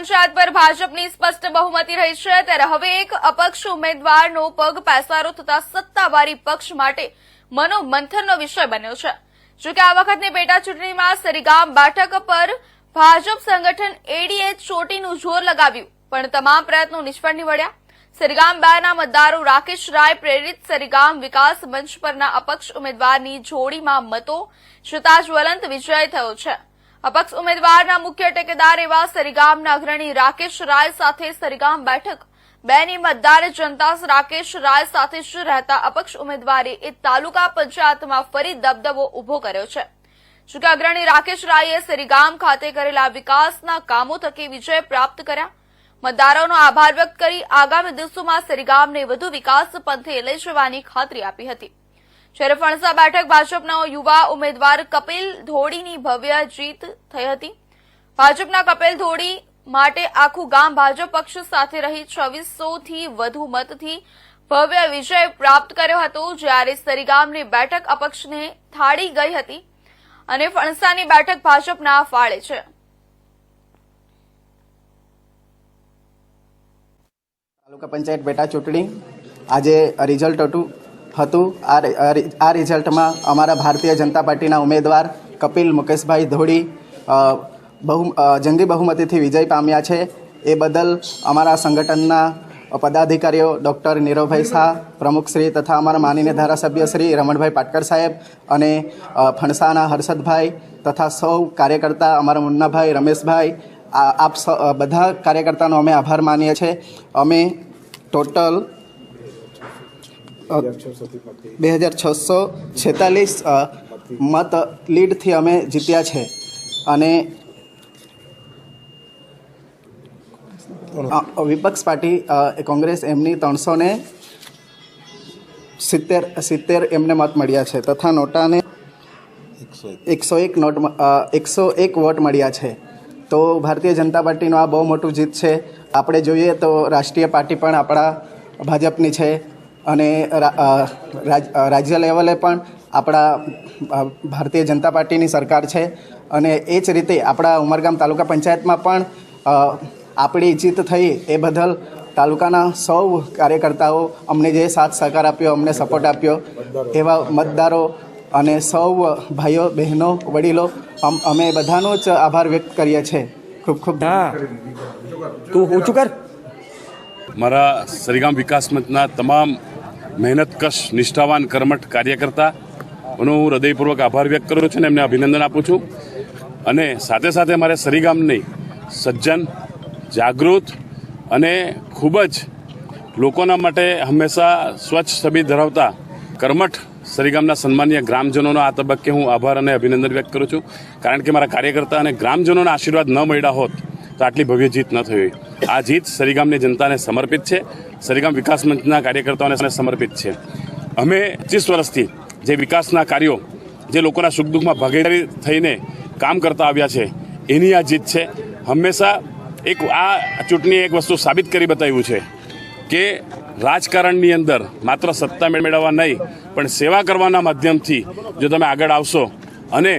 પંચાયત પર ભાજપની સ્પષ્ટ બહુમતી રહી છે. ત્યારે હવે એક અપક્ષ ઉમેદવારનો પગ પેસારો થતા સત્તાવારી પક્ષ માટે મનોમંથનનો વિષય બન્યો છે. જોકે આ વખતની પેટા ચૂંટણીમાં સરીગામ બેઠક પર ભાજપ સંગઠન એડીએ ચોટીનું જોર લગાવ્યું, પણ તમામ પ્રયત્નો નિષ્ફળ નીવડ્યા. સરીગામ બેના મતદારો રાકેશ રાય પ્રેરિત સરીગામ વિકાસ મંચ પરના અપક્ષ ઉમેદવારની જોડીમાં મતો જતા જ્વલંત વિજય થયો છે. અપક્ષ ઉમેદવારના મુખ્ય ટેકેદાર એવા સરીગામના અગ્રણી રાકેશ રાય સાથે સરીગામ બેઠક. બેની મતદાર જનતા રાકેશ રાય સાથે જ રહેતા અપક્ષ ઉમેદવારે એ તાલુકા પંચાયતમાં ફરી દબદબો ઊભો કર્યો છે. જોકે અગ્રણી રાકેશ રાયે સરીગામ ખાતે કરેલા વિકાસના કામો થકી વિજય પ્રાપ્ત કર્યા. મતદારોનો આભાર વ્યક્ત કરી આગામી દિવસોમાં સરીગામને વધુ વિકાસ પંથે લઈ જવાની ખાતરી આપી હતી. જ્યારે ફણસા બેઠક ભાજપના યુવા ઉમેદવાર કપિલ ધોડીની ભવ્ય જીત થઈ હતી. ભાજપના કપિલ ધોડી માટે આખું ગામ ભાજપ પક્ષ સાથે રહી છવ્વીસો વધુ મતથી ભવ્ય વિજય પ્રાપ્ત કર્યો હતો, જ્યારે સરીગામની બેઠક અપક્ષને થાળી ગઈ હતી અને ફણસાની બેઠક ભાજપના ફાળે છે. તાલુકા પંચાયત પેટા ચૂંટણી. આજે રિઝલ્ટ હતું. હતું. આ રિઝલ્ટમાં અમારા ભારતીય જનતા પાર્ટીના ઉમેદવાર કપિલ મુકેશભાઈ અ, બહુ જંગી બહુમતીથી વિજય પામ્યા છે. એ બદલ અમારા સંગઠનના પદાધિકારીઓ ડૉક્ટર નીરવભાઈ શાહ પ્રમુખશ્રી તથા અમારા માનીને ધારાસભ્ય શ્રી રમણભાઈ પાટકર સાહેબ અને ફણસાના હર્ષદભાઈ તથા સૌ કાર્યકર્તા અમારા મુન્નાભાઈ રમેશભાઈ આ- આપ બધા કાર્યકર્તાનો અમે આભાર માનીએ છીએ. અમે ટોટલ બે હજાર છસો છેતાલીસ મત લીડથી અમે જીત્યા છે. અને વિપક્ષ પાર્ટી કોંગ્રેસ એમની ત્રણસો ને સિત્તેર સિત્તેર એમને મત મળ્યા છે તથા નોટાને એકસો એક નોટ એકસો એક વોટ મળ્યા છે. તો ભારતીય જનતા પાર્ટીનું આ બહુ મોટું જીત છે. આપણે જોઈએ તો રાષ્ટ્રીય પાર્ટી પણ આપણા ભાજપની છે. અને રાજ્ય લેવલે પણ આપણા ભારતીય જનતા પાર્ટીની સરકાર છે. અને એ જ રીતે આપણા ઉમરગામ તાલુકા પંચાયતમાં પણ આપણી જીત થઈ એ બદલ તાલુકાના સૌ કાર્યકર્તાઓ અમને જે સાથ સહકાર આપ્યો અમને સપોર્ટ આપ્યો એવા મતદારો અને સૌ ભાઈઓ બહેનો વડીલો અમ- અમે બધાનો જ આભાર વ્યક્ત કરીએ છીએ. ખૂબ ખૂબ હા. તું ઊંચું કર. મારા સરીગામ વિકાસ મંચના તમામ મહેનતકશ નિષ્ઠાવાન, કર્મઠ કાર્યકર્તાઓનો હું હૃદયપૂર્વક આભાર વ્યક્ત કરું છું અને એમને અભિનંદન આપું છું. અને સાથે સાથે મારે સરીગામની સજ્જન, જાગૃત અને ખૂબ જ લોકોના માટે હંમેશા સ્વચ્છ છબી ધરાવતા કર્મઠ સરીગામના સન્માનીય ગ્રામજનોનો આ તબક્કે હું આભાર અને અભિનંદન વ્યક્ત કરું છું. કારણ કે મારા કાર્યકર્તા અને ગ્રામજનોના આશીર્વાદ ન મળ્યા હોત તો આટલી ભવ્ય જીત ન થઈ હોય આ જીત સરીગામની જનતાને સમર્પિત છે. સરીગામ વિકાસ મંચના કાર્યકર્તાઓને સમર્પિત છે. અમે પચીસ વર્ષથી જે વિકાસના કાર્યો, જે લોકોના સુખ દુઃખમાં ભાગીદારી થઈને કામ કરતા આવ્યા છે, એની આ જીત છે. હંમેશા એક આ ચૂંટણી એક વસ્તુ સાબિત કરી બતાવ્યું છે કે રાજકારણની અંદર માત્ર સત્તા મેળવવા નહીં, પણ સેવા કરવાના માધ્યમથી જો તમે આગળ આવશો અને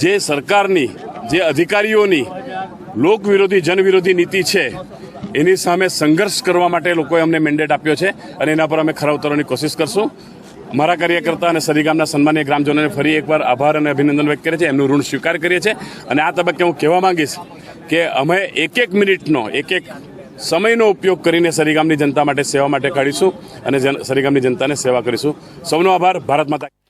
જે સરકારની, જે અધિકારીઓની લોક વિરોધી જન વિરોધી નીતિ છે, એની સામે સંઘર્ષ કરવા માટે લોકોએ અમને મેન્ડેટ આપ્યો છે અને એના પર અમે ખરા ઉતરવાની કોશિશ કરશું. મારા કાર્યકર્તા અને સરીગામના સન્માનીય ગ્રામજનોને ફરી એકવાર આભાર અને અભિનંદન વ્યક્ત કરે છે. એમનું ઋણ સ્વીકાર કરીએ છીએ. અને આ તબક્કે હું કહેવા માંગીશ કે અમે એક એક મિનિટનો એક એક સમયનો ઉપયોગ કરીને સરીગામની જનતા માટે સેવા માટે કાઢીશું અને સરીગામની જનતાને સેવા કરીશું. સૌનો આભાર. ભારત માતા